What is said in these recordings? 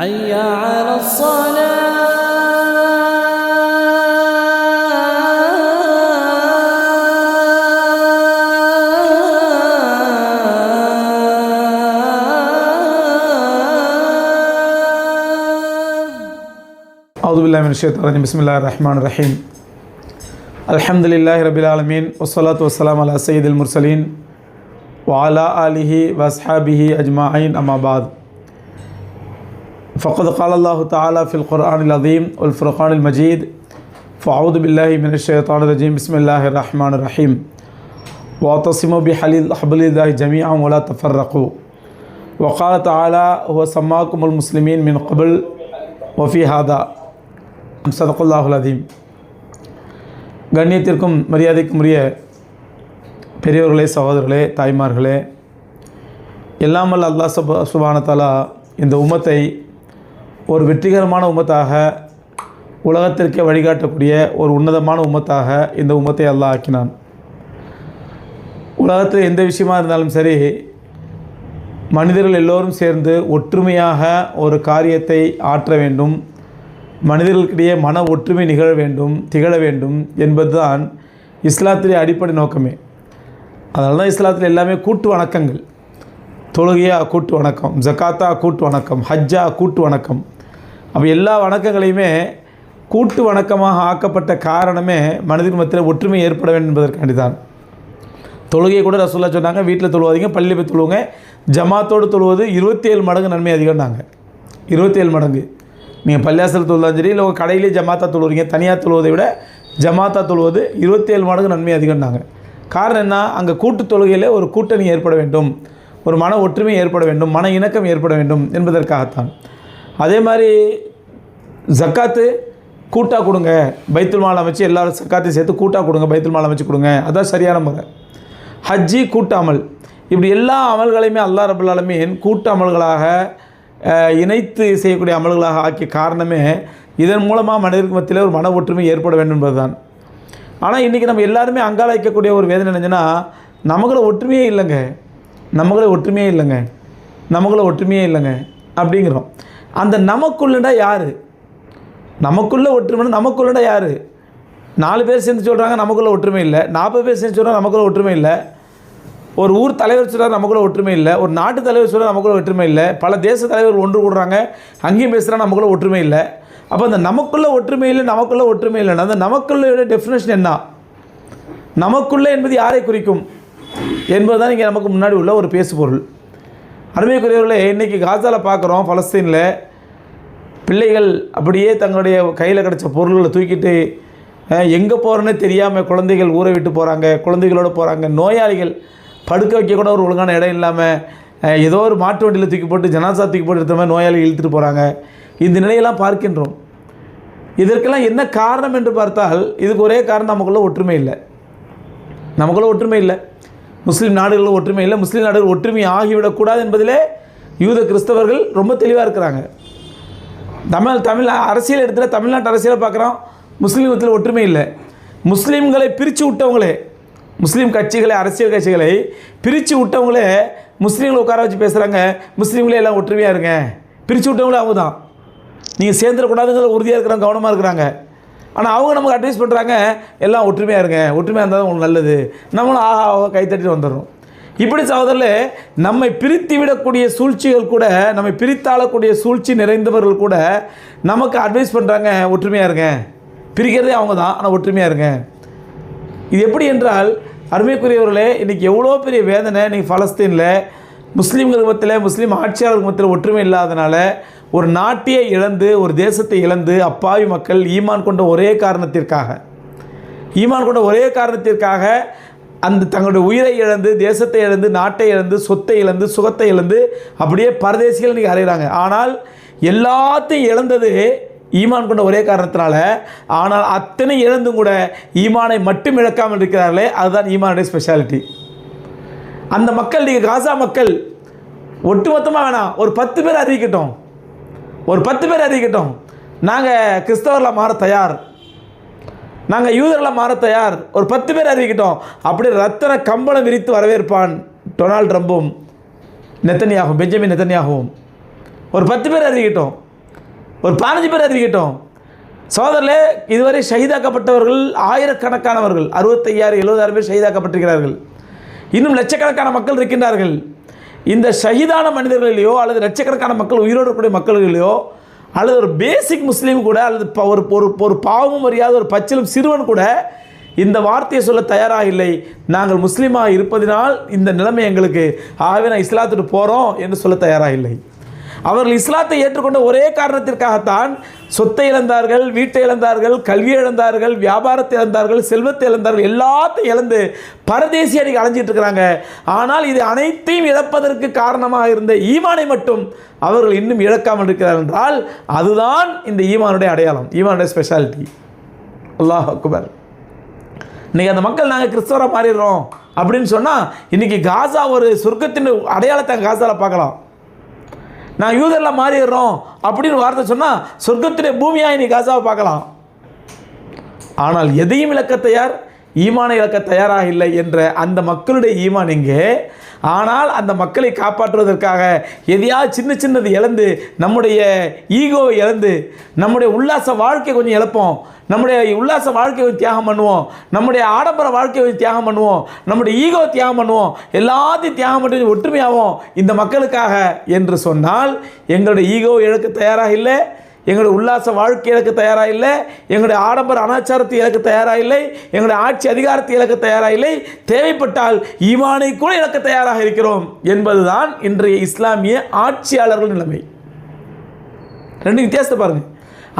حي على الصلاة. أعوذ بالله من الشيطان الرجيم. بسم الله الرحمن الرحيم. الحمد لله رب العالمين والصلاة والسلام على سيد المرسلين وعلى آله وأصحابه أجمعين أما بعد. فقد قال الله تعالى في القرآن العظيم والفرقان المجيد فأعوذ بالله من الشيطان الرجيم بسم الله الرحمن الرحيم واعتصموا بحليل حبل الله جميعا ولا تفرقوا وقال تعالى هو سماكم المسلمين من قبل وفي هذا சதகுல்லாஹுல் அதீம் கண்ணியத்திற்கும் மரியாதைக்கும் உரிய பெரியவர்களே சகோதரர்களே தாய்மார்களே எல்லாமல் அல்லாஹ் சுப சுபானத்தாலா இந்த உம்மத்தை ஒரு வெற்றிகரமான உம்மத்தாக உலகத்திற்கே வழிகாட்டக்கூடிய ஒரு உன்னதமான உம்மத்தாக இந்த உம்மத்தை அல்லாஹ் ஆக்கினான். உலகத்தில் எந்த விஷயமா இருந்தாலும் சரி மனிதர்கள் எல்லோரும் சேர்ந்து ஒற்றுமையாக ஒரு காரியத்தை ஆற்ற வேண்டும். மனிதர்களுக்கிடையே மன ஒற்றுமை நிகழ வேண்டும் திகழ வேண்டும் என்பதுதான் இஸ்லாத்திலே அடிப்படை நோக்கமே. அதனால தான் இஸ்லாத்தில் எல்லாமே கூட்டு வணக்கங்கள். தொழுகையா கூட்டு வணக்கம் ஜக்காத்தா கூட்டு வணக்கம் ஹஜ்ஜா கூட்டு வணக்கம். அப்போ எல்லா வணக்கங்களையுமே கூட்டு வணக்கமாக ஆக்கப்பட்ட காரணமே மனிதன் மத்தியில் ஒற்றுமை ஏற்பட வேண்டும் என்பதற்காண்டி தான். தொழுகையை கூட ரசோல்லா சொன்னாங்க வீட்டில் தொழுவாதீங்க பள்ளியில் போய் தொழுவுங்க. ஜமாத்தோடு தொழுவது இருபத்தி ஏழு மடங்கு நன்மை அதிகம்னாங்க. இருபத்தி ஏழு மடங்கு. நீங்கள் பள்ளியாசல் தொழுதாலும் சரி இல்லை உங்கள் கடையிலே ஜமாத்தா தொழுவுறீங்க தனியாக தொழுவதை விட ஜமாத்தா தொழுவது இருபத்தி ஏழு மடங்கு நன்மை அதிகம்னாங்க. காரணம் என்ன? அங்கே கூட்டு தொழுகையில் ஒரு கூட்டணி ஏற்பட வேண்டும். ஒரு மன ஒற்றுமை ஏற்பட வேண்டும் மன இணக்கம் ஏற்பட வேண்டும் என்பதற்காகத்தான். அதே மாதிரி ஜக்காத்து கூட்டாக கொடுங்க. பைத்துல் மால் அமைச்சு எல்லாரும் சக்காத்தையும் சேர்த்து கூட்டாக கொடுங்க பைத்துல் மால் அமைச்சு கொடுங்க. அதான் சரியான முறை ஹஜ்ஜி கூட்டாமல். இப்படி எல்லா அமல்களையுமே அல்லா ரபுல்லாலுமீன் கூட்ட கூட்டு அமல்களாக இணைத்து செய்யக்கூடிய அமல்களாக ஆக்கிய காரணமே இதன் மூலமாக மனிதருக்கு மத்தியில் ஒரு மன ஒற்றுமை ஏற்பட வேண்டும் என்பதுதான். ஆனால் இன்றைக்கி நம்ம எல்லாருமே அங்காளிக்கக்கூடிய ஒரு வேதனை என்னச்சுன்னா நமக்குள்ள ஒற்றுமையே இல்லைங்க. நமக்குள்ள ஒற்றுமையே இல்லைங்க. நமக்குள்ள ஒற்றுமையே இல்லைங்க. அப்படிங்கிறோம். அந்த நமக்குள்ளடா யார்? நமக்குள்ளே ஒற்றுமைன்னா நமக்குள்ளடா யார்? நாலு பேர் சேர்ந்து சொல்கிறாங்க நமக்குள்ளே ஒற்றுமை இல்லை. நாற்பது பேர் சேர்ந்து சொல்கிறாங்க நமக்குள்ளே ஒற்றுமை இல்லை. ஒரு ஊர் தலைவர் சொல்கிறார் நமக்குள்ள ஒற்றுமை இல்லை. ஒரு நாட்டு தலைவர் சொல்கிறார் நமக்குள்ளே ஒற்றுமை இல்லை. பல தேச தலைவர் ஒன்று கூடுறாங்க அங்கேயும் பேசுகிறாங்க நமக்குள்ளே ஒற்றுமை இல்லை. அப்போ அந்த நமக்குள்ளே ஒற்றுமை இல்லை நமக்குள்ளே ஒற்றுமை இல்லைன்னா அந்த நமக்குள்ளோட டெஃபினேஷன் என்ன? நமக்குள்ளே என்பது யாரை குறிக்கும்? என்பதுதான் இங்கே நமக்கு முன்னாடி உள்ள ஒரு பேசுபொருள். அருமைக்குரியவர்களே இன்றைக்கி காசாவில் பார்க்குறோம் பலஸ்தீனில். பிள்ளைகள் அப்படியே தங்களுடைய கையில் கிடச்ச பொருள்களை தூக்கிட்டு எங்கே போகிறேன்னு தெரியாமல் குழந்தைகள் ஊரை விட்டு போகிறாங்க குழந்தைகளோடு போகிறாங்க நோயாளிகள் படுக்க வைக்க கூட ஒரு ஒழுங்கான இடம் இல்லாமல் ஏதோ ஒரு மாட்டு வண்டியில் தூக்கி போட்டு ஜனாசா தூக்கி போட்டு எடுத்த மாதிரி நோயாளிகள் இழுத்துட்டு போகிறாங்க இந்த நிலையெல்லாம் பார்க்கின்றோம். இதற்கெல்லாம் என்ன காரணம் என்று பார்த்தால் இதுக்கு ஒரே காரணம் நமக்குள்ளே ஒற்றுமை இல்லை. நமக்குள்ளே ஒற்றுமை இல்லை. முஸ்லீம் நாடுகளில் ஒற்றுமை இல்லை. முஸ்லீம் நாடுகள் ஒற்றுமை ஆகிவிடக்கூடாது என்பதிலே யூத கிறிஸ்தவர்கள் ரொம்ப தெளிவாக இருக்கிறாங்க. தமிழ் தமிழ் அரசியல் இடத்துல தமிழ்நாட்டு அரசியலை பார்க்குறோம். முஸ்லீம் ஒற்றுமை இல்லை. முஸ்லீம்களை பிரித்து விட்டவங்களே முஸ்லீம் கட்சிகளை அரசியல் கட்சிகளை பிரித்து விட்டவங்களே முஸ்லீம்களை உட்கார வச்சு பேசுகிறாங்க முஸ்லீம்களே எல்லாம் ஒற்றுமையாக இருங்க. பிரித்து விட்டவங்களே அவங்க தான் நீங்கள் சேர்ந்துடக்கூடாதுங்கிற உறுதியாக இருக்கிறாங்க கவனமாக இருக்கிறாங்க. ஆனால் அவங்க நமக்கு அட்வைஸ் பண்ணுறாங்க எல்லாம் ஒற்றுமையாக இருங்க. ஒற்றுமையாக இருந்தால் தான் உங்களுக்கு நல்லது. நம்மளும் ஆஹா ஆஹா கைத்தட்டிட்டு வந்துடுறோம். இப்படி சகோதரில் நம்மை பிரித்து விடக்கூடிய சூழ்ச்சிகள் கூட நம்மை பிரித்தாளக்கூடிய சூழ்ச்சி நிறைந்தவர்கள் கூட நமக்கு அட்வைஸ் பண்ணுறாங்க ஒற்றுமையாக இருங்க. பிரிக்கிறதே அவங்க தான் ஆனால் ஒற்றுமையாக இருங்க. இது எப்படி என்றால் அருமைக்குரியவர்களே இன்றைக்கி எவ்வளோ பெரிய வேதனை இன்றைக்கி பலஸ்தீனில் முஸ்லீம்கள் மத்தியில் முஸ்லீம் ஆட்சியாளர்கள் மத்தியில் ஒற்றுமை இல்லாதனால ஒரு நாட்டையே இழந்து ஒரு தேசத்தை இழந்து அப்பாவி மக்கள் ஈமான் கொண்ட ஒரே காரணத்திற்காக ஈமான் கொண்ட ஒரே காரணத்திற்காக அந்த தங்களுடைய உயிரை இழந்து தேசத்தை இழந்து நாட்டை இழந்து சொத்தை இழந்து சுகத்தை இழந்து அப்படியே பரதேசிகள் இன்றைக்கி அறையிறாங்க ஆனால் எல்லாத்தையும் இழந்தது ஈமான் கொண்ட ஒரே காரணத்தினால. ஆனால் அத்தனை இழந்தும் கூட ஈமானை மட்டும் இழக்காமல் இருக்கிறார்களே அதுதான் ஈமானுடைய ஸ்பெஷாலிட்டி அந்த மக்கள் நீங்கள் காசா மக்கள் ஒட்டுமொத்தமாக வேணாம் ஒரு பத்து பேர் அறிவிக்கட்டும். ஒரு பத்து பேர் அறிவிக்கட்டும் நாங்கள் கிறிஸ்தவரில் மாற தயார். நாங்கள் யூதர்களை மாற தயார். ஒரு பத்து பேர் அறிவிக்கிட்டோம் அப்படி ரத்தன கம்பளம் விரித்து வரவேற்பான் டொனால்ட் ட்ரம்பும் நெத்தனியாகும் பெஞ்சமின் நெத்தனியாகவும் ஒரு பத்து பேர் அறிவிக்கிட்டோம் ஒரு பதினஞ்சு பேர் அறிவிக்கட்டும் சோதரில் இதுவரை ஷஹீதாக்கப்பட்டவர்கள் ஆயிரக்கணக்கானவர்கள். அறுபத்தையாயிரம் எழுபதாயிரம் பேர் ஷஹீதாக்கப்பட்டிருக்கிறார்கள். இன்னும் லட்சக்கணக்கான மக்கள் இருக்கின்றார்கள். இந்த ஷஹீதான மனிதர்களிலேயோ அல்லது லட்சக்கணக்கான மக்கள் உயிரோடு இருக்கக்கூடிய மக்களிலேயோ அல்லது ஒரு பேசிக் முஸ்லீம் கூட அல்லது ஒரு ஒரு ஒரு பாவமும் அறியாத ஒரு பச்சிலும் சிறுவன் கூட இந்த வார்த்தையை சொல்ல தயாராக இல்லை. நாங்கள் முஸ்லீமாக இருப்பதினால் இந்த நிலைமை எங்களுக்கு. ஆகவே நான் இஸ்லாத்துக்கு போகிறோம் என்று சொல்ல தயாராக இல்லை. அவர்கள் இஸ்லாத்தை ஏற்றுக்கொண்ட ஒரே காரணத்திற்காகத்தான் சொத்தை இழந்தார்கள் வீட்டை இழந்தார்கள் கல்வியை இழந்தார்கள் வியாபாரத்தை இழந்தார்கள் செல்வத்தை இழந்தார்கள் எல்லாத்தையும் இழந்து பரதேசி அடிக்கு அலைஞ்சிட்டு இருக்கிறாங்க. ஆனால் இது அனைத்தையும் இழப்பதற்கு காரணமாக இருந்த ஈமானை மட்டும் அவர்கள் இன்னும் இழக்காமல் இருக்கிறார்கள் என்றால் அதுதான் இந்த ஈமானுடைய அடையாளம் ஈமானுடைய ஸ்பெஷாலிட்டி அல்லாஹ் அக்குபர் இன்றைக்கி அந்த மக்கள் நாங்கள் கிறிஸ்தவராக மாறிடுறோம் அப்படின்னு சொன்னால் இன்னைக்கு காசா ஒரு சொர்க்கத்தின் அடையாளத்தை காசாவில் பார்க்கலாம். நான் யூதரில் மாறிடுறோம் அப்படின்னு வார்த்தை சொன்னால் சொர்க்கத்திலே பூமியாக நீ காசாவை பார்க்கலாம். ஆனால் எதையும் இழக்க தயார் ஈமானை இழக்க தயாராக இல்லை என்ற அந்த மக்களுடைய ஈமான் இங்கே ஆனால் அந்த மக்களை காப்பாற்றுவதற்காக எதையாவது சின்ன சின்னது இழந்து நம்முடைய ஈகோவை இழந்து நம்முடைய உல்லாச வாழ்க்கை கொஞ்சம் இழப்போம் நம்முடைய உல்லாச வாழ்க்கையை கொஞ்சம் தியாகம் பண்ணுவோம் நம்முடைய ஆடம்பர வாழ்க்கையை கொஞ்சம் தியாகம் பண்ணுவோம் நம்முடைய ஈகோ தியாகம் பண்ணுவோம் எல்லாத்தையும் தியாகம் பண்ணி ஒற்றுமையாகும் இந்த மக்களுக்காக என்று சொன்னால் எங்களுடைய ஈகோ இழக்க தயாராக இல்லை எங்களுடைய உல்லாச வாழ்க்கை இலக்கு தயாராக இல்லை எங்களுடைய ஆடம்பர அனாச்சாரத்தை இலக்கு தயாராக இல்லை எங்களுடைய ஆட்சி அதிகாரத்தை இலக்கு தயாராக இல்லை தேவைப்பட்டால் ஈமானை கூட இலக்க தயாராக இருக்கிறோம் என்பதுதான் இன்றைய இஸ்லாமிய ஆட்சியாளர்கள் நிலைமை. ரெண்டு வித்தியாசத்தை பாருங்க.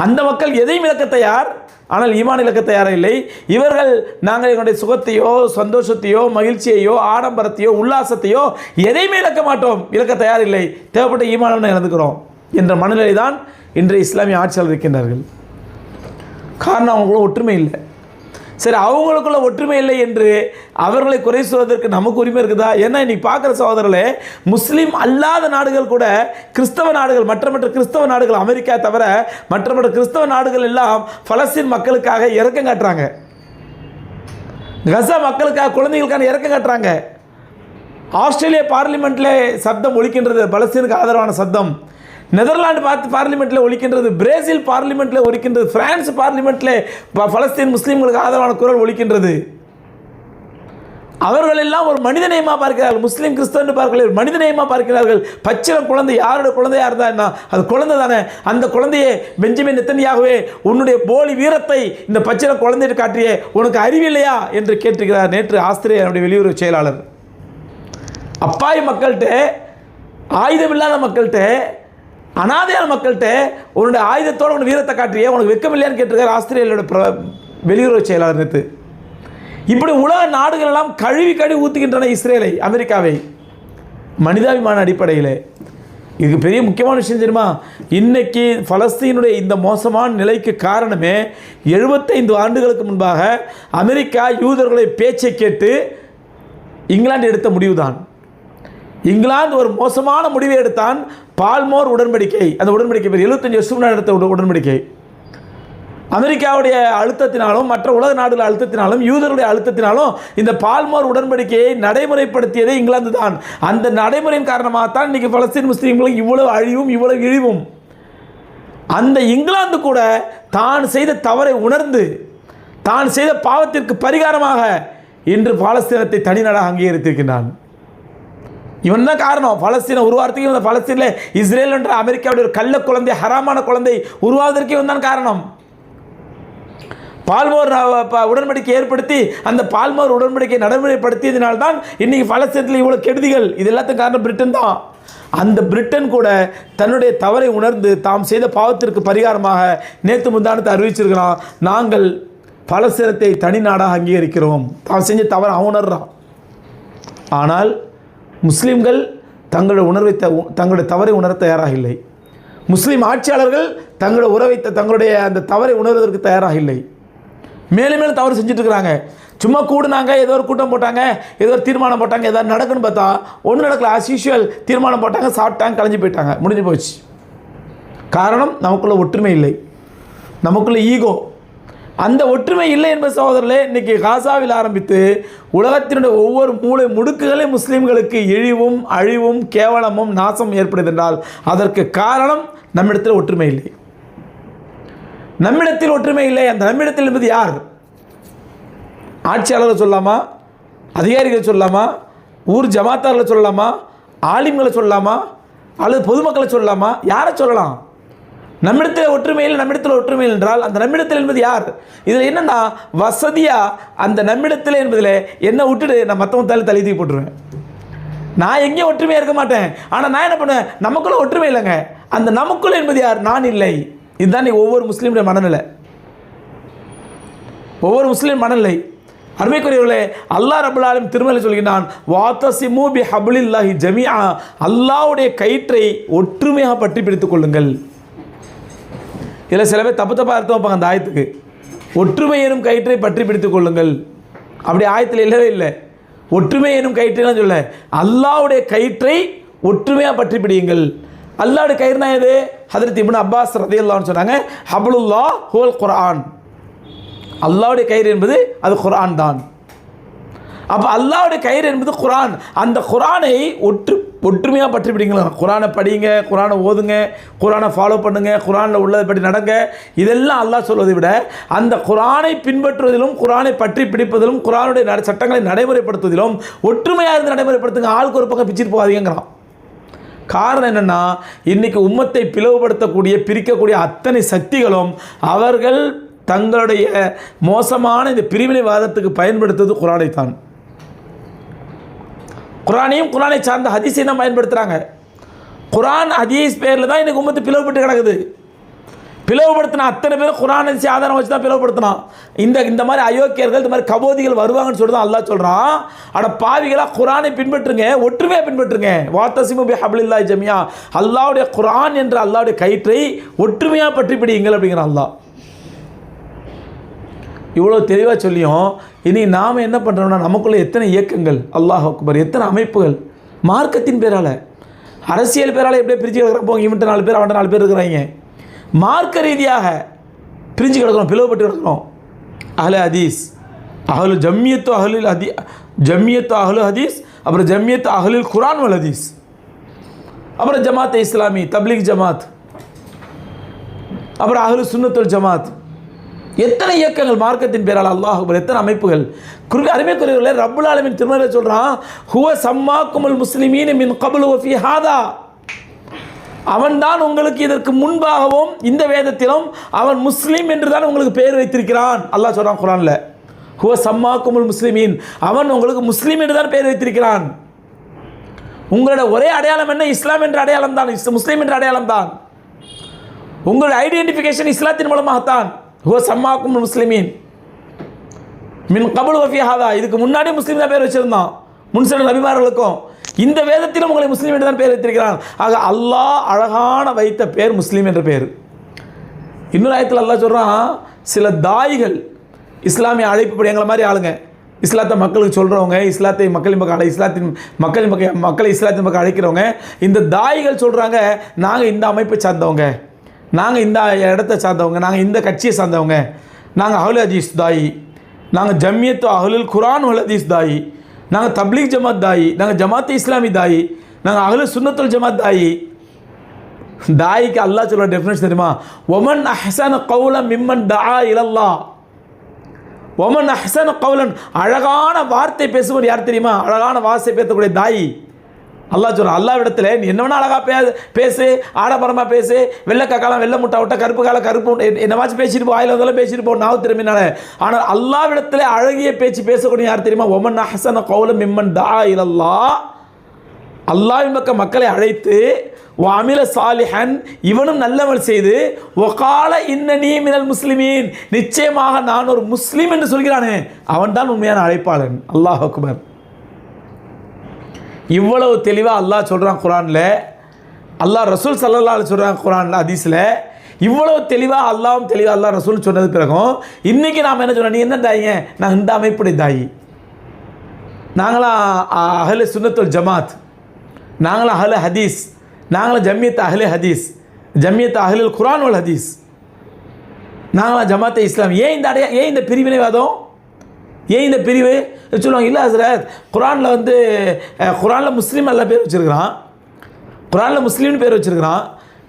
அந்த மக்கள் எதையும் இழக்க தயார் ஆனால் ஈமான் இலக்க தயாராக இல்லை இவர்கள் நாங்கள் எங்களுடைய சுகத்தையோ சந்தோஷத்தையோ மகிழ்ச்சியையோ ஆடம்பரத்தையோ உல்லாசத்தையோ எதையுமே இழக்க மாட்டோம். இழக்க தயாரில்லை. தேவைப்பட்ட ஈமானம் இழந்துக்கிறோம் என்ற மனநிலை தான் இன்றைய இஸ்லாமிய ஆட்சியாளர் இருக்கின்றார்கள். காரணம் அவங்களுக்குள்ள ஒற்றுமை இல்லை. சரி அவங்களுக்குள்ள ஒற்றுமை இல்லை என்று அவர்களை குறை சொல்வதற்கு நமக்கு உரிமை இருக்குதா? ஏன்னா இன்னைக்கு பார்க்குற சகோதரர்களே முஸ்லீம் அல்லாத நாடுகள் கூட கிறிஸ்தவ நாடுகள் மற்ற மற்ற கிறிஸ்தவ நாடுகள் அமெரிக்கா தவிர மற்ற மற்ற கிறிஸ்தவ நாடுகள் எல்லாம் பலஸ்தீன் மக்களுக்காக இறக்கம் காட்டுறாங்க. கசா மக்களுக்காக குழந்தைகளுக்கான இறக்கம் காட்டுறாங்க. ஆஸ்திரேலிய பார்லிமெண்ட்டில் சப்தம் ஒழிக்கின்றது பலஸ்தீனுக்கு ஆதரவான சப்தம். நெதர்லாந்து பார்த்து பார்லிமெண்ட்டில் ஒழிக்கின்றது பிரேசில் பார்லிமெண்ட்டில் ஒழிக்கின்றது பிரான்ஸ் பார்லிமெண்ட்டில் பலஸ்தீன் முஸ்லீம்களுக்கு ஆதரவான குரல் ஒழிக்கின்றது. அவர்கள் எல்லாம் ஒரு மனிதநேயமாக பார்க்கிறார்கள் முஸ்லீம் கிறிஸ்தவன் பார்க்கல மனிதநேயமாக பார்க்கிறார்கள். பச்சிலம் குழந்தை யாரோட குழந்தையாக இருந்தால் என்ன? அது குழந்தை தானே. அந்த குழந்தையை பெஞ்சமின் நித்தனியாகவே உன்னுடைய போலி வீரத்தை இந்த பச்சிலம் குழந்தைட்டு காட்டியே உனக்கு அறிவில்லையா? என்று கேட்டிருக்கிறார் நேற்று ஆஸ்திரேலியாவுடைய வெளியுறவு செயலாளர். அப்பாய் மக்கள்கிட்ட ஆயுதம் இல்லாத மக்கள்கிட்ட அனாதையான மக்கள்கிட்ட உன்னுடைய ஆயுதத்தோட உன் வீரத்தை காட்டுறியே உனக்கு வெக்கம் இல்லையான்னு கேட்டிருக்காரு ஆஸ்திரேலியாவோட பிர- வெளியுறவு செயலாளர் நேற்று இப்படி உலக நாடுகள் எல்லாம் கழுவி கழுவி ஊற்றுகின்றன இஸ்ரேலை அமெரிக்காவை. மனிதாபிமான அடிப்படையில். இதுக்கு பெரிய முக்கியமான விஷயம் தெரியுமா? இன்னைக்கு பலஸ்தீனுடைய இந்த மோசமான நிலைக்கு காரணமே எழுபத்தைந்து ஆண்டுகளுக்கு முன்பாக அமெரிக்கா யூதர்களை பேச்சை கேட்டு இங்கிலாந்து எடுத்த முடிவுதான். இங்கிலாந்து ஒரு மோசமான முடிவை எடுத்தான் பால்மோர் உடன்படிக்கை. அந்த உடன்படிக்கை பேர் எழுபத்தஞ்சு வருஷம் நடத்த உடன்படிக்கை. அமெரிக்காவுடைய அழுத்தத்தினாலும் மற்ற உலக நாடுகள் அழுத்தத்தினாலும் யூதருடைய அழுத்தத்தினாலும் இந்த பால்மோர் உடன்படிக்கையை நடைமுறைப்படுத்தியதே இங்கிலாந்து தான். அந்த நடைமுறையின் காரணமாக தான் இன்றைக்கி பலஸ்தீன் முஸ்லீம்களுக்கு இவ்வளவு அழிவும் இவ்வளவு இழிவும். அந்த இங்கிலாந்து கூட தான் செய்த தவறை உணர்ந்து தான் செய்த பாவத்திற்கு பரிகாரமாக இன்று பாலஸ்தீனத்தை தனிநாடாக அங்கீகரித்திருக்கின்றான். இவன் தான் காரணம். பலஸ்தீனை உருவாகிறதுக்கு இந்த பலஸ்தீனில் இஸ்ரேல் என்ற அமெரிக்காவுடைய ஒரு கள்ள குழந்தை ஹராமான குழந்தை உருவாவதற்கு இவன் தான் காரணம். பால்மோர் உடன்படிக்கை ஏற்படுத்தி அந்த பால்மோர் உடன்படிக்கை நடைமுறைப்படுத்தியதினால்தான் இன்னைக்கு பலஸ்தீனத்தில் இவ்வளோ கெடுதிகள். இது எல்லாத்துக்கும் காரணம் பிரிட்டன் தான். அந்த பிரிட்டன் கூட தன்னுடைய தவறை உணர்ந்து தாம் செய்த பாவத்திற்கு பரிகாரமாக நேற்று முந்தானத்தை அறிவிச்சிருக்கிறான். நாங்கள் பலஸ்தீனத்தை தனி நாடாக அங்கீகரிக்கிறோம். தாம் செஞ்ச தவறை அவன் உணர்றான். ஆனால் முஸ்லீம்கள் தங்களுடைய உணர்வை த தங்களுடைய தவறை உணர தயாராக இல்லை முஸ்லீம் ஆட்சியாளர்கள் தங்களுடைய உறவை தங்களுடைய அந்த தவறை உணர்வதற்கு தயாராக இல்லை மேலும் மேலும் தவறு செஞ்சுட்டு இருக்கிறாங்க சும்மா கூடுனாங்க ஏதோ ஒரு கூட்டம் போட்டாங்க ஏதோ ஒரு தீர்மானம் போட்டாங்க ஏதாவது நடக்குன்னு பார்த்தா ஒன்றும் நடக்கல. ஆஸ் யூஷுவல் தீர்மானம் போட்டாங்க சாப்பிட்டாங்க கலைஞ்சு போயிட்டாங்க. முடிஞ்சு போச்சு. காரணம் நமக்குள்ளே ஒற்றுமை இல்லை. நமக்குள்ளே ஈகோ அந்த ஒற்றுமை இல்லை என்பது சகோதரர்களே இன்னைக்கு காசாவில் ஆரம்பித்து உலகத்தினுடைய ஒவ்வொரு மூளை முடுக்குகளே முஸ்லீம்களுக்கு இழிவும் அழிவும் கேவலமும் நாசம் ஏற்படுதென்றால் அதற்கு காரணம் நம்மிடத்தில் ஒற்றுமை இல்லை. நம்மிடத்தில் ஒற்றுமை இல்லை. அந்த நம்மிடத்தில் என்பது யார்? ஆட்சியாளரை சொல்லலாமா? அதிகாரிகளை சொல்லலாமா? ஊர் ஜமாத்தார்களை சொல்லலாமா? ஆலிம்களை சொல்லலாமா? அல்லது பொதுமக்களை சொல்லலாமா? யாரை சொல்லலாம்? நம்மிடத்தில் ஒற்றுமை இல்லை நம்மிடத்தில் ஒற்றுமை என்றால் அந்த நம்மிடத்தில் என்பது யார்? இதில் என்னென்னா வசதியாக அந்த நம்மிடத்தில் என்பதில் என்ன விட்டுட்டு நான் மற்றவங்க தள்ளி தள்ளி தூக்கி போட்டுருவேன். நான் எங்கேயும் ஒற்றுமையாக இருக்க மாட்டேன். ஆனால் நான் என்ன பண்ணுவேன்? நமக்குள்ளே ஒற்றுமை இல்லைங்க. அந்த நமக்குள்ள என்பது யார்? நான் இல்லை. இதுதான் நீ ஒவ்வொரு முஸ்லீமுடைய மனநிலை. ஒவ்வொரு முஸ்லீம் மனநிலை. அருமைக்குரியவர்களே அல்லாஹ் ரபுல்லாலும் திருமலை சொல்கிறான் வாத்தசிமு பி ஹபுலில்லாஹி ஜமியா அல்லாஹ்வுடைய கயிற்றை ஒற்றுமையாக பற்றி பிடித்துக் கொள்ளுங்கள். இதில் சில பேர் தப்பு தப்பாக அர்த்தம் வைப்பாங்க அந்த ஆயத்துக்கு. ஒற்றுமை எனும் கயிற்றை பற்றி பிடித்துக் கொள்ளுங்கள். அப்படி ஆயத்தில் இல்லவே இல்லை. ஒற்றுமை எனும் கயிற்றைலாம் சொல்ல அல்லாஹ்வுடைய கயிற்றை ஒற்றுமையாக பற்றி பிடியுங்கள். அல்லாவுடைய கயிறுனா எது? ஹதரத் இப்னு அப்பாஸ் ரதியல்லான்னு சொன்னாங்க ஹபுலுல்லா ஹோல் குர்ஆன். அல்லாவுடைய கயிறு என்பது அது குர்ஆன் தான். அப்போ அல்லாஹ்வுடைய கயிறு என்பது குரான். அந்த குரானை ஒற்று ஒற்றுமையாக பற்றி பிடிங்களா குரானை படிங்க குரானை ஓதுங்க குரானை ஃபாலோ பண்ணுங்க குரானில் உள்ளதை பற்றி நடங்க. இதெல்லாம் அல்லாஹ் சொல்வதை விட அந்த குரானை பின்பற்றுவதிலும் குரானை பற்றி பிடிப்பதிலும் குரானுடைய நட சட்டங்களை நடைமுறைப்படுத்துவதிலும் ஒற்றுமையாக இருந்து நடைமுறைப்படுத்துங்க ஆளுக்கு ஒரு பக்கம் பிச்சுட்டு போகாதீங்கிறான் காரணம் என்னென்னா இன்றைக்கி உம்மத்தை பிளவுபடுத்தக்கூடிய பிரிக்கக்கூடிய அத்தனை சக்திகளும் அவர்கள் தங்களுடைய மோசமான இந்த பிரிவினைவாதத்துக்கு பயன்படுத்துவது குரானை தான் குரானையும் குரானை சார்ந்த ஹதீஸையும் தான் பயன்படுத்துகிறாங்க குரான் ஹதீஸ் பேரில் தான் இன்றைக்கி உம்மத்து பிளவுபட்டு கிடக்குது. பிளவுபடுத்தின அத்தனை பேரும் குரான் ஹதீஸ் ஆதாரம் வச்சு தான் பிளவுபடுத்தினான் இந்த இந்த மாதிரி அயோக்கியர்கள் இந்த மாதிரி கபோதிகள் வருவாங்கன்னு சொல்லி தான் அல்லாஹ் சொல்கிறான் ஆனால் பாவிகளாக குரானை பின்பற்றுங்க ஒற்றுமையாக பின்பற்றுங்க. வாத்தசிமு பி ஹபிலில்லாஹி ஜமியா அல்லாவுடைய குரான் என்ற அல்லாவுடைய கயிற்றை ஒற்றுமையாக பற்றி பிடிங்கள் அப்படிங்கிற அல்லாஹ். இவ்வளோ தெளிவாக சொல்லியும் இனி நாம் என்ன பண்ணுறோம்னா நமக்குள்ளே எத்தனை இயக்கங்கள்? அல்லாஹ் அக்பர் எத்தனை அமைப்புகள்? மார்க்கத்தின் பேரால். அரசியல் பேரால் எப்படியே பிரிஞ்சு கிடக்கிறோம் போங்க இவன்ட்டு நாலு பேர் அவன்ட்டு நாலு பேர் இருக்கிறாங்க. மார்க்க ரீதியாக பிரிஞ்சு கிடக்கிறோம் பிளவுபட்டு கிடக்கிறோம். அஹ்ல ஹதீஸ் அஹலு ஜம்மியத்து அஹலில் ஹதி ஜம்மியத்து அஹலு ஹதீஸ் அப்புறம் ஜம்மியத்து அஹலில் குரான் வல் ஹதீஸ். அப்புறம் ஜமாத் இஸ்லாமி தப்லீக் ஜமாத். அப்புறம் அஹலு சுன்னத்துல் ஜமாத். எத்தனை இயக்கங்கள் மார்க்கத்தின் பேரால் அல்லாஹ் எத்தனை அமைப்புகள்? குரு அருமைக்குரியவர்களே ரபுல் ஆலமின் திருமண சொல்கிறான் ஹுவ சம்மாக்குமல் முஸ்லிமீன் மின் கபுல் ஒஃபி ஹாதா. அவன்தான் உங்களுக்கு இதற்கு முன்பாகவும் இந்த வேதத்திலும் அவன் முஸ்லீம் என்று தான் உங்களுக்கு பெயர் வைத்திருக்கிறான். அல்லாஹ் சொல்கிறான் குரானில் ஹுவ சம்மாக்குமுல் முஸ்லிமீன். அவன் உங்களுக்கு முஸ்லீம் என்று தான் பெயர் வைத்திருக்கிறான். உங்களோட ஒரே அடையாளம் என்ன? இஸ்லாம் என்ற அடையாளம் தான் இஸ் முஸ்லீம் என்ற அடையாளம் தான் உங்களுடைய ஐடென்டிஃபிகேஷன் இஸ்லாத்தின் மூலமாகத்தான். ஹோ சம்மாக்கும் முஸ்லிமீன் மின் கபுல் வஃபியாதா இதுக்கு முன்னாடி முஸ்லீம் தான் பேர் வச்சிருந்தான். முன்சன நபிமார்களுக்கும். இந்த வேதத்திலும் உங்களை முஸ்லீம் என்று தான் பேர் வைத்திருக்கிறான். ஆக அல்லாஹ் அழகான வைத்த பேர் முஸ்லீம் என்ற பேர். இன்னொரு ஆயத்தில் அல்லா சொல்கிறான் சில தாய்கள் இஸ்லாமிய அழைப்புப்படி எங்களை மாதிரி ஆளுங்க. இஸ்லாத்தை மக்களுக்கு சொல்கிறவங்க இஸ்லாத்தை மக்களின் பக்கம் அழை இஸ்லாத்தின் மக்களின் பக்கம் மக்களை இஸ்லாத்தின் பக்கம் அழைக்கிறவங்க இந்த தாய்கள் சொல்கிறாங்க நாங்கள் இந்த அமைப்பை சார்ந்தவங்க. நாங்கள் இந்த இடத்த சார்ந்தவங்க நாங்கள் இந்த கட்சியை சார்ந்தவங்க நாங்கள் அஹுல் அஜீஸ் தாயி நாங்கள் ஜம்மியத்து அஹுலுல் குரான் உல் ஹதீஸ் தாயி நாங்கள் தப்லீக் ஜமாத் தாயி நாங்கள் ஜமாத் இஸ்லாமி தாயி நாங்கள் அகலு சுன்னத்துல் ஜமாத் தாயி. தாய்க்கு அல்லாஹ் சொல்ல டெஃபினேஷன் தெரியுமா? ஒமன் அஹ்சன் கௌலம் மிம்மன் தா இலல்லா ஒமன் அஹ்சன் கவுலன். அழகான வார்த்தை பேசுவது யார் தெரியுமா? அழகான வார்த்தை பேசக்கூடிய தாய். அல்லாஹ் சொல்கிறான் அல்லா இடத்துல நீ என்ன வேணால் அழகாக பே பேசு ஆடம்பரமாக பேசு வெள்ளை காலம் வெள்ளை முட்டை விட்ட கருப்பு காலம் கருப்பு என்னவாச்சும் பேசிட்டு போ வந்தாலும் பேசிட்டு நாவு திரும்பினால ஆனால் அல்லாவிடத்தில் அழகிய பேச்சு பேசக்கூடிய யார் தெரியுமா? ஒமன் ஹசன கௌலம் மிம்மன் தா இலல்லா அல்லாவின் பக்கம் மக்களை அழைத்து அமில சாலிஹன். இவனும் நல்லவள் செய்து ஒகால இன்னனி மினல் முஸ்லிமீன். நிச்சயமாக நான் ஒரு முஸ்லீம் என்று சொல்கிறானே அவன்தான் உண்மையான அழைப்பாளன். அல்லாஹ் அக்பர். இவ்வளவு தெளிவாக அல்லாஹ் சொல்கிறான் குரானில். அல்லாஹ் ரசூல் சல்லல்லா சொல்கிறான் குரான் ஹதீஸில். இவ்வளவு தெளிவாக அல்லாவும் தெளிவாக அல்லாஹ் ரசூல் சொன்னது பிறகும் இன்றைக்கி நாம் என்ன சொன்னோம் நீ என்ன தாயிங்க நான் இந்த அமைப்புடைய தாயி. நாங்களாம் அகல சுன்னத்துல் ஜமாத். நாங்களாம் அகல ஹதீஸ். நாங்களாம் ஜம்மியத் அஹ்லே ஹதீஸ். ஜம்மியத் அகலில் குரான் உல் ஹதீஸ். நாங்களாம் ஜமாத்தே இஸ்லாம். ஏன் இந்த அடைய ஏன் இந்த பிரிவினைவாதம்? ஏன் இந்த பிரிவு? சொல்லுவாங்க இல்லை ஹசரத் குரானில் வந்து குரானில் முஸ்லீம் நல்ல பேர் வச்சுருக்கிறான். குரானில் முஸ்லீம்னு பேர் வச்சுருக்கிறான்.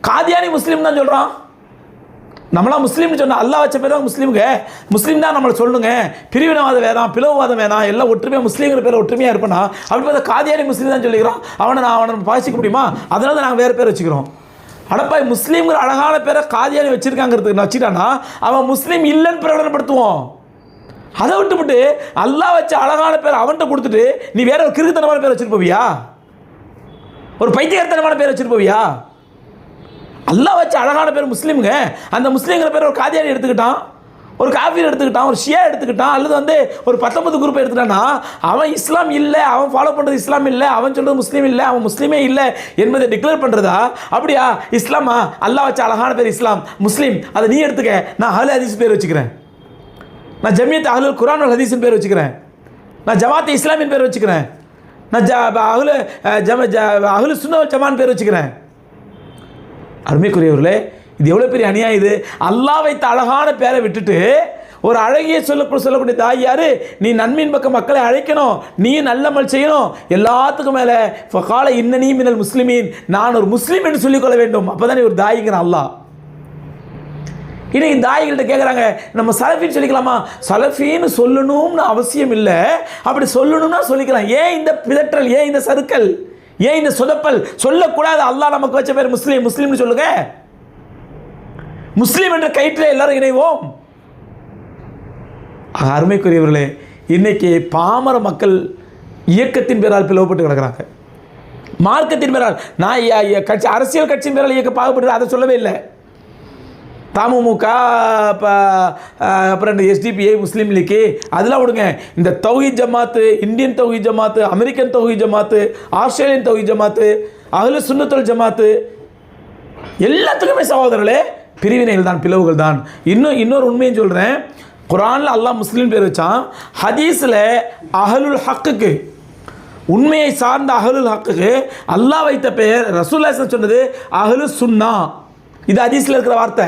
காதியானி முஸ்லீம் தான் சொல்கிறான் நம்மளாம் முஸ்லீம்னு சொன்னால் அல்லாஹ் வச்ச பேர் தான் முஸ்லீமுங்க. முஸ்லீம் தான் நம்மளை சொல்லுங்க. பிரிவினவாதம் வேணாம் பிளவுவாதம் வேணாம் எல்லாம் ஒற்றுமையாக முஸ்லீம்ங்கிற பேர் ஒற்றுமையாக இருப்பேனா? அப்படி பார்த்தா காதியானி முஸ்லீம் தான் சொல்லிக்கிறான். அவனை நான் அவனை பாசிக்க முடியுமா? அதனால தான் நாங்கள் வேறு பேர் வச்சுக்கிறோம். அடப்பாய் முஸ்லீம்ங்கிற அழகான பேரை காதியானி வச்சுருக்காங்கிறதுக்கு நான் வச்சுட்டானா அவன் முஸ்லீம் இல்லைன்னு பிரகடனப்படுத்துவோம் அதை விட்டுவிட்டு அல்லாஹ் வச்ச அழகான பேர் அவன்கிட்ட கொடுத்துட்டு நீ வேற ஒரு கிறுக்குத்தனமான பேர் வச்சுட்டு போவியா? ஒரு பைத்தியகரத்தனமான பேர் வச்சுட்டு போவியா? அல்லாஹ் வச்ச அழகான பேர் முஸ்லீமுங்க. அந்த முஸ்லீம்ங்கிற பேர் ஒரு காதியாரி எடுத்துக்கிட்டான் ஒரு காஃபீர் எடுத்துக்கிட்டான் ஒரு ஷியா எடுத்துக்கிட்டான் அல்லது வந்து ஒரு பத்தொன்பது குரூப் எடுத்துட்டான்னா அவன் இஸ்லாம் இல்லை அவன் ஃபாலோ பண்ணுறது இஸ்லாம் இல்லை அவன் சொல்கிறது முஸ்லீம் இல்லை அவன் முஸ்லீமே இல்லை என்பதை டிக்ளேர் பண்ணுறதா அப்படியா? இஸ்லாமா? அல்லாஹ் வச்ச அழகான பேர் இஸ்லாம். முஸ்லீம் அதை நீ எடுத்துக்க. நான் அஹ்ல அதிஸ் பேர் வச்சுக்கிறேன். நான் ஜமியத் அஹ்லுல் குரான் அல் ஹதீஸின் பேர் வச்சுக்கிறேன். நான் ஜமாத் இஸ்லாமின் பேர் வச்சுக்கிறேன். நான் ஜ அகுல ஜம ஜ அகுலு சுன்னா ஜமான் பேர் வச்சுக்கிறேன். அருமைக்குரியவர்களே இது எவ்வளோ பெரிய அநியாயம் இது? அல்லாஹ் வைத்த அழகான பேரை விட்டுட்டு ஒரு அழகிய சொல்ல சொல்லக்கூடிய தாய் நீ நன்மையின் பக்கம் மக்களை அழைக்கணும். நீ நல்லமல் செய்யணும். எல்லாத்துக்கும் மேலே கால இன்னனியும் மினல் முஸ்லிமீன். நான் ஒரு முஸ்லீம் என்று சொல்லிக்கொள்ள வேண்டும். அப்போ தானே ஒரு தாய்ங்கிறான் அல்லாஹ். இன்னைக்கு தாயிகள்கிட்ட கேட்குறாங்க நம்ம சலஃபின்னு சொல்லிக்கலாமா? சலஃபின்னு சொல்லணும்னு அவசியம் இல்லை. அப்படி சொல்லணும்னா சொல்லிக்கலாம். ஏன் இந்த பிதற்றல்? ஏன் இந்த சறுக்கல்? ஏன் இந்த சொதப்பல்? சொல்லக்கூடாது. அல்லாஹ் நமக்கு வச்ச பேர் முஸ்லீம். முஸ்லீம்னு சொல்லுங்க. முஸ்லீம் என்ற கயிற்றில் எல்லாரும் இணைவோம். அருமைக்குரியவர்களே இன்னைக்கு பாமர மக்கள் இயக்கத்தின் பேரால் பிளவுபட்டு கிடக்குறாங்க. மார்க்கத்தின் பேரால். நான் கட்சி அரசியல் கட்சியின் பேரால் இயக்க பாகுபட்டு அதை சொல்லவே இல்லை. தமுமுக அப்புறம் எஸ்டிபிஐ முஸ்லீம் லீக்கு அதெல்லாம் விடுங்க. இந்த தௌஹீத் ஜமாத்து இந்தியன் தௌஹீத் ஜமாத்து அமெரிக்கன் தௌஹீத் ஜமாத்து ஆஸ்திரேலியன் தௌஹீத் ஜமாத்து அகில சுன்னத்துல் ஜமாத்து எல்லாத்துக்குமே சகோதரர்களே பிரிவினைகள் தான் பிளவுகள் தான். இன்னும் இன்னொரு உண்மையும் சொல்கிறேன் குரானில் அல்லாஹ் முஸ்லீம் பேர் வச்சான். ஹதீஸில் அஹலுல் ஹக்குக்கு உண்மையை சார்ந்த அகலுல் ஹக்குக்கு அல்லாஹ் வைத்த பெயர் ரசூல்லாசன் சொன்னது அகலு சுன்னா. இது ஹதீஸில் இருக்கிற வார்த்தை.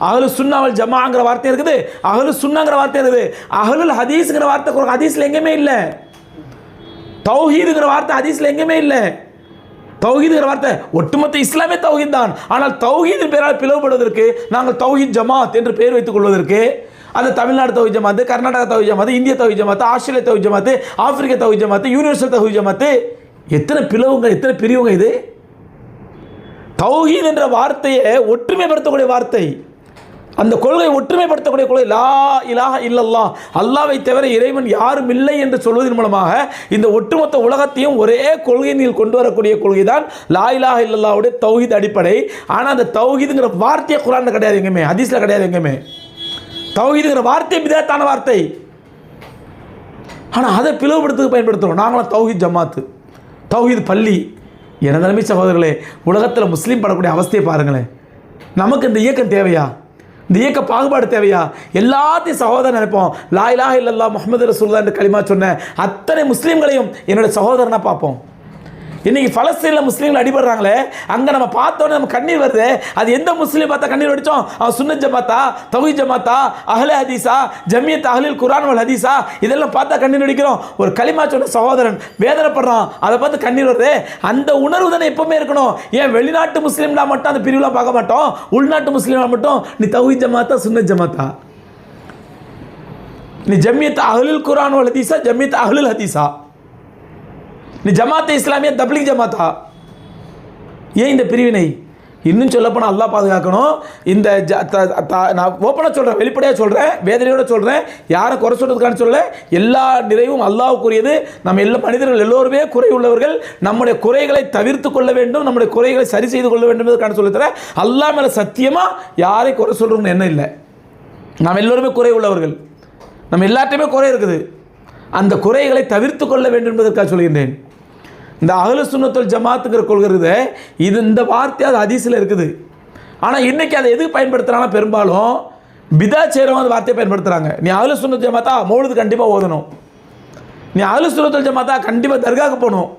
அகலு சுண்ணாவல் ஜமாங்கிற வார்த்தை இருக்குது. அகலு சுண்ணாங்கிற வார்த்தை இருக்குது அகலுல் ஹதீஸுங்கிற வார்த்தை குர- ஹதீஸ்ல எங்கேயுமே இல்லை. தௌஹீதுங்கிற வார்த்தை ஹதீஸில் எங்கேயுமே இல்லை. தௌஹீதுங்கிற வார்த்தை ஒட்டுமொத்த இஸ்லாமே தௌஹீத் தான். ஆனால் தௌஹீது பேரால் பிளவுபடுவதற்கு நாங்கள் தௌஹீத் ஜமாத் என்று பெயர் வைத்துக் கொள்வதற்கு அது தமிழ்நாடு தௌஹீத் ஜமாத்து கர்நாடகா தௌஹீத் ஜமாத்து இந்திய தௌஹீத் ஜமாத்து ஆஸ்திரேலிய தௌஹீத் ஜமாத்து ஆப்பிரிக்க தௌஹீத் ஜமாத்து யூனிவர்சல் தௌஹீத் ஜமாத்து எத்தனை பிளவுங்க எத்தனை பிரிவுங்க இது? தௌஹீத் என்ற வார்த்தையை ஒற்றுமைப்படுத்தக்கூடிய வார்த்தை. அந்த கொள்கை ஒற்றுமைப்படுத்தக்கூடிய கொள்கை லா இலாக இல்லல்லா அல்லாவை தவிர இறைவன் யாரும் இல்லை என்று சொல்வதன் மூலமாக இந்த ஒட்டுமொத்த உலகத்தையும் ஒரே கொள்கையில் கொண்டு வரக்கூடிய கொள்கை தான் லா இலாக இல்லல்லாவுடைய தௌஹீத் அடிப்படை. ஆனால் அந்த தௌஹீதுங்கிற வார்த்தையை குரானில் கிடையாது எங்கேயுமே ஹதீஸ்ல கிடையாது எங்கேயுமே. தௌஹீதுங்கிற வார்த்தை விதத்தான வார்த்தை. ஆனால் அதை பிளவுபடுத்துக்கு பயன்படுத்துகிறோம் நாங்களாம் தௌஹீத் ஜமாத்து தௌஹித் பள்ளி. எனது நிலைமை சகோதரர்களே உலகத்தில் முஸ்லீம் படக்கூடிய அவஸ்தையை பாருங்களேன். நமக்கு இந்த இயக்கம் தேவையா? இந்த இயக்க பாகுபாடு தேவையா? எல்லாத்தையும் சகோதரன் நினைப்போம். லா இல்லல்லா முகமது ரசூல்லா என்று களிமா சொன்ன அத்தனை முஸ்லீம்களையும் என்னோட சகோதரனாக பார்ப்போம். இன்னைக்கு பலஸ்தீனில் முஸ்லீம்கள் அடிபடுறாங்களே அங்கே நம்ம பார்த்தோன்னே நம்ம கண்ணீர் வருது. அது எந்த முஸ்லீம் பார்த்தா கண்ணீர் வடித்தோம் அவன் சுன்னத் ஜமாத்தா தௌஹி ஜமாத்தா அஹ்ல ஹதீஸா ஜமியத் அஹ்லில் குரான் வல் ஹதீஸா இதெல்லாம் பார்த்தா கண்ணீர் அடிக்கிறோம் ஒரு களிமா சொன்ன சகோதரன் வேதனைப்படுறான். அதை பார்த்து கண்ணீர் வருது. அந்த உணர்வு தானே எப்பவுமே இருக்கணும். ஏன் வெளிநாட்டு முஸ்லீம்னா மட்டும் அந்த பிரிவுலாம் பார்க்க மாட்டோம்? உள்நாட்டு முஸ்லீம்னா மட்டும் நீ தௌஹி ஜமாத்தா சுன்னத் ஜமாத்தா? நீ ஜமியத் அகலில் குரான் வல் ஹதீஸா ஜமியத் அகலில் ஹதீஸா? நீ ஜமாத்தே இஸ்லாமிய தப்ளிக் ஜமாத்தா? ஏன் இந்த பிரிவினை? இன்னும் சொல்லப்போனால் அல்லாஹ் பாதுகாக்கணும். இந்த த- நான் ஓப்பனாக சொல்கிறேன் வெளிப்படையாக சொல்கிறேன் வேதனையோடு சொல்கிறேன் யாரை குறை சொல்கிறதுக்கான சொல்ல எல்லா நிறைவும் அல்லாவுக்குரியது நம்ம எல்லா மனிதர்கள் எல்லோருமே குறை உள்ளவர்கள். நம்முடைய குறைகளை தவிர்த்து கொள்ள வேண்டும். நம்முடைய குறைகளை சரி செய்து கொள்ள வேண்டும் என்பதற்கான சொல்லித்தர அல்லா மேலே சத்தியமாக யாரை குறை சொல்கிறோம்னு என்ன இல்லை. நாம் எல்லோருமே குறை உள்ளவர்கள். நம்ம எல்லாத்தையுமே குறை இருக்குது. அந்த குறைகளை தவிர்த்து கொள்ள வேண்டும் என்பதற்காக சொல்கின்றேன். இந்த அகல சுண்ணத்தல் ஜமாத்துங்கிற கொள்கிறது இது இந்த வார்த்தை அது அதிசயில் இருக்குது. ஆனால் இன்றைக்கி அதை எதுக்கு பயன்படுத்துகிறாங்கன்னா பெரும்பாலும் பிதா செய்கிறவங்க அந்த வார்த்தையை பயன்படுத்துகிறாங்க நீ அகல சுண்ணத்தல் ஜமாத்தா மௌலுது கண்டிப்பாக ஓதணும். நீ அகல சுண்ணத்தல் ஜமாத்தா கண்டிப்பாக தர்காவுக்கு போகணும்.